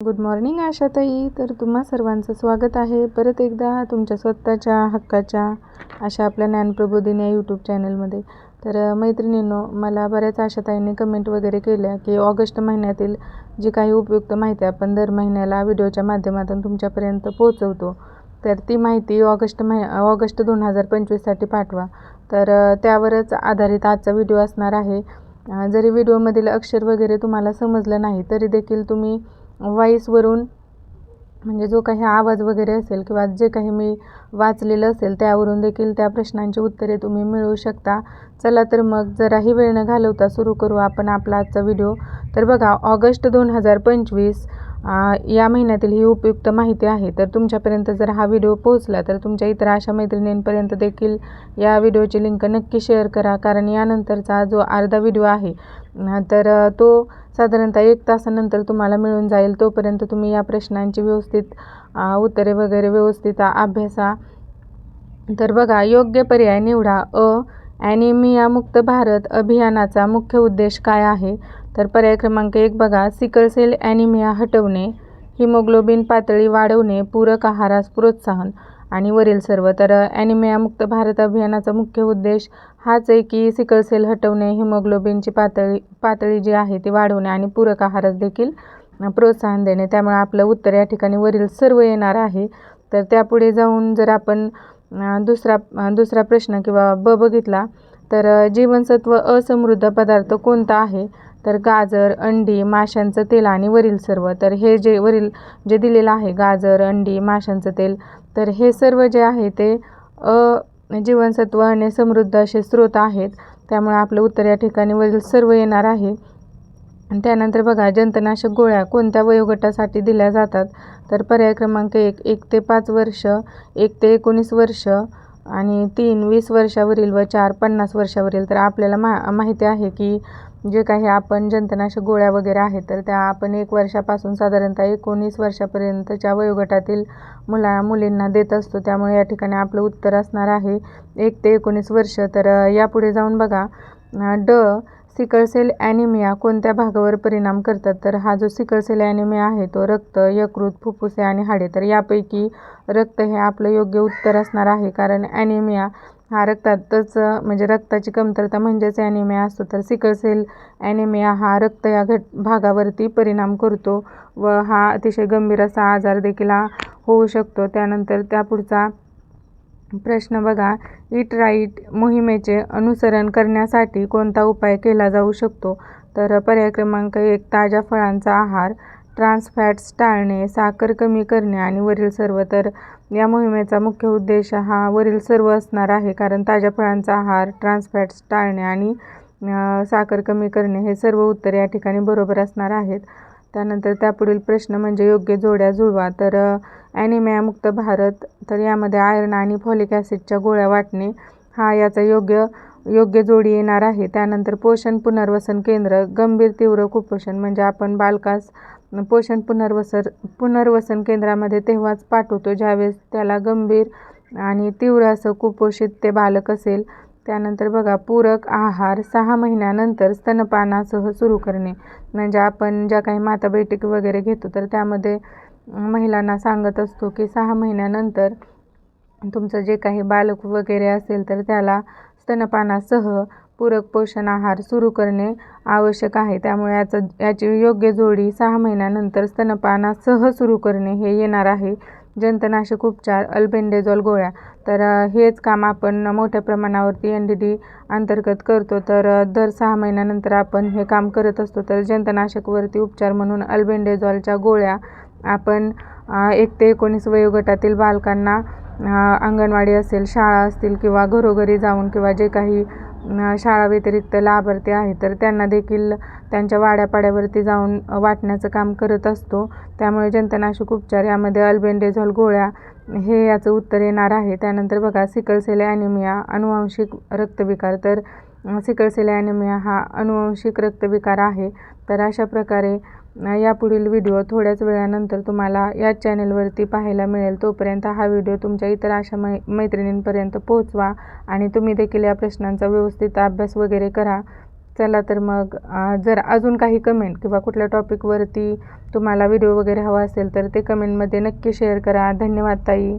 Good morning आशाताई. तर तुम्हा सर्वांचं स्वागत आहे. परत एकदा तुमच्या स्वतःच्या हक्काच्या अशा आपल्या ज्ञानप्रबोधिनी या यूट्यूब चॅनलमध्ये तर मैत्रिणींनो मला बऱ्याच आशाताईंनी कमेंट वगैरे केल्या की ऑगस्ट महिन्यातील जी काही उपयुक्त माहिती आपण दर महिन्याला व्हिडिओच्या माध्यमातून तुमच्यापर्यंत पोहोचवतो तर ती माहिती ऑगस्ट महि ऑगस्ट दोन हजार पंचवीससाठी पाठवा. तर त्यावरच आधारित आजचा व्हिडिओ असणार आहे. जरी व्हिडिओमधील अक्षर वगैरे तुम्हाला समजलं नाही तरी देखील तुम्ही व्हॉईसवरून म्हणजे जो काही आवाज वगैरे असेल किंवा जे काही मी वाचलेलं असेल त्यावरून देखील त्या प्रश्नांची उत्तरे तुम्ही मिळवू शकता. चला तर मग जराही वेळ न घालवता सुरू करू आपण आपला आजचा व्हिडिओ. तर बघा ऑगस्ट दोन हजार पंचवीस या महिन्यातील ही उपयुक्त माहिती आहे. तर तुमच्यापर्यंत जर हा व्हिडिओ पोहोचला तर तुमच्या इतर अशा मैत्रिणींपर्यंत देखील या व्हिडिओची लिंक नक्की शेअर करा. कारण यानंतरचा जो अर्धा व्हिडिओ आहे तर तो साधारणतः एक तासानंतर तुम्हाला मिळून जाईल. तोपर्यंत तुम्ही या प्रश्नांची व्यवस्थित उत्तरे वगैरे व्यवस्थित अभ्यासा. तर बघा योग्य पर्याय निवडा. अ ॲनिमिया मुक्त भारत अभियानाचा मुख्य उद्देश काय आहे? तर पर्याय क्रमांक एक बघा. सिकल सेल ॲनिमिया हटवणे हिमोग्लोबिन पातळी वाढवणे पूरक आहारास प्रोत्साहन आणि वरील सर्व. तर ॲनिमिया मुक्त भारत अभियानाचा मुख्य उद्देश हाच आहे की सिकल सेल हटवणे हिमोग्लोबिनची पातळी पातळी जी आहे ती वाढवणे आणि पूरक आहारास देखील प्रोत्साहन देणे. त्यामुळे आपलं उत्तर या ठिकाणी वरील सर्व येणार आहे. तर त्यापुढे जाऊन जर आपण दुसरा दुसरा प्रश्न किंवा ब बघितला तर जीवनसत्व असमृद्ध पदार्थ कोणता आहे? तर गाजर अंडी माशांचं तेल आणि वरील सर्व. तर हे जे वरील जे दिलेलं आहे गाजर अंडी माशांचं तेल तर हे सर्व जे आहे ते अ जीवनसत्व आणि समृद्ध असे स्रोत आहेत. त्यामुळे आपलं उत्तर या ठिकाणी वरील सर्व येणार आहे. त्यानंतर बघा जंतनाशक गोळ्या कोणत्या वयोगटासाठी दिल्या जातात? तर पर्याय क्रमांक एक एक ते पाच वर्ष एक ते एकोणीस वर्ष आणि तीन वीस वर्षावरील व चार पन्नास वर्षावरील. तर आपल्याला मा माहिती आहे की जे काही आपण जंतनाशक गोळ्या वगैरे आहेत तर त्या आपण एक वर्षापासून साधारणतः एकोणीस वर्षापर्यंतच्या वयोगटातील मुला मुलींना देत असतो. त्यामुळे या ठिकाणी आपलं उत्तर असणार आहे एक ते एकोणीस वर्ष. तर यापुढे जाऊन बघा ड सिकलसेल ॲनिमिया कोणत्या भागावर परिणाम करतात? तर हा जो सिकलसेल ॲनिमिया आहे तो रक्त यकृत फुफ्फुसे आणि हाडे. तर यापैकी रक्त हे आपलं योग्य उत्तर असणार आहे कारण ॲनिमिया हा रक्तातच म्हणजे रक्ताची कमतरता म्हणजेच ॲनिमिया असतो. तर सिकलसेल ॲनिमिया हा रक्त या घट भागावरती परिणाम करतो व हा अतिशय गंभीर असा आजार देखील हा होऊ शकतो. त्यानंतर त्या पुढचा प्रश्न बघा. इट राईट मोहिमेचे अनुसरण करण्यासाठी कोणता उपाय केला जाऊ शकतो? तर पर्याय क्रमांक एक ताज्या फळांचा आहार. ट्रान्सफॅट्स टाळणे साखर कमी करणे आणि वरील सर्व. तर या मोहिमेचा मुख्य उद्देश हा वरील सर्व असणार आहे. कारण ताज्या फळांचा आहार ट्रान्सफॅट्स टाळणे आणि साखर कमी करणे हे सर्व उत्तर या ठिकाणी बरोबर असणार आहेत. त्यानंतर त्यापुढील प्रश्न म्हणजे योग्य जोड्या जुळवा. तर ॲनिमिया मुक्त भारत तर यामध्ये आयर्न आणि फॉलिक ॲसिडच्या गोळ्या वाटणे हा याचा योग्य योग्य जोडी येणार आहे. त्यानंतर पोषण पुनर्वसन केंद्र गंभीर तीव्र कुपोषण म्हणजे आपण बालकास पोषण पुनर्वसन पुनर्वसन केंद्रामध्ये तेव्हाच पाठवतो ज्यावेळेस त्याला गंभीर आणि तीव्र असं कुपोषित ते बालक असेल. त्यानंतर बघा पूरक आहार सहा महिन्यानंतर स्तनपानासह सुरू करणे. म्हणजे आपण ज्या काही माता बैठकी वगैरे घेतो तर त्यामध्ये महिलांना सांगत असतो की सहा महिन्यानंतर तुमचं जे काही बालक वगैरे असेल तर त्याला स्तनपानासह पूरक पोषण आहार सुरू करणे आवश्यक आहे. त्यामुळे याचं याची योग्य जोडी सहा महिन्यानंतर स्तनपानासह सुरू करणे हे येणार आहे. जंतनाशक उपचार अल्बेंडेझॉल गोळ्या. तर हेच काम आपण मोठ्या प्रमाणावरती एन डी डी अंतर्गत करतो. तर दर सहा महिन्यानंतर आपण हे काम करत असतो. तर जंतनाशकवरती उपचार म्हणून अल्बेंडेझॉलच्या गोळ्या आपण एक ते एकोणीस वयोगटातील बालकांना अंगणवाडी असेल शाळा असतील किंवा घरोघरी जाऊन किंवा जे काही शाळा व्यतिरिक्त लाभार्थी आहे तर त्यांना देखील त्यांच्या वाड्यापाड्यावरती जाऊन वाटण्याचं काम करत असतो. त्यामुळे जंतनाशक उपचार यामध्ये अल्बेंडेझॉल गोळ्या हे याचं उत्तर येणार आहे. त्यानंतर बघा सिकल सेल ॲनिमिया अनुवांशिक रक्तविकार. तर सिकलसेल ॲनिमिया हा अनुवांशिक रक्तविकार आहे. तर अशा प्रकारे यापुढील व्हिडिओ थोड्याच वेळानंतर तुम्हाला या चॅनेलवरती पाहायला मिळेल. तोपर्यंत हा व्हिडिओ तुमच्या इतर अशा मै मैत्रिणींपर्यंत पोहोचवा आणि तुम्ही देखील या प्रश्नांचा व्यवस्थित अभ्यास वगैरे करा. चला तर मग जर अजून काही कमेंट किंवा कुठल्या टॉपिकवरती तुम्हाला व्हिडिओ वगैरे हवा असेल तर ते कमेंटमध्ये नक्की शेअर करा. धन्यवाद ताई.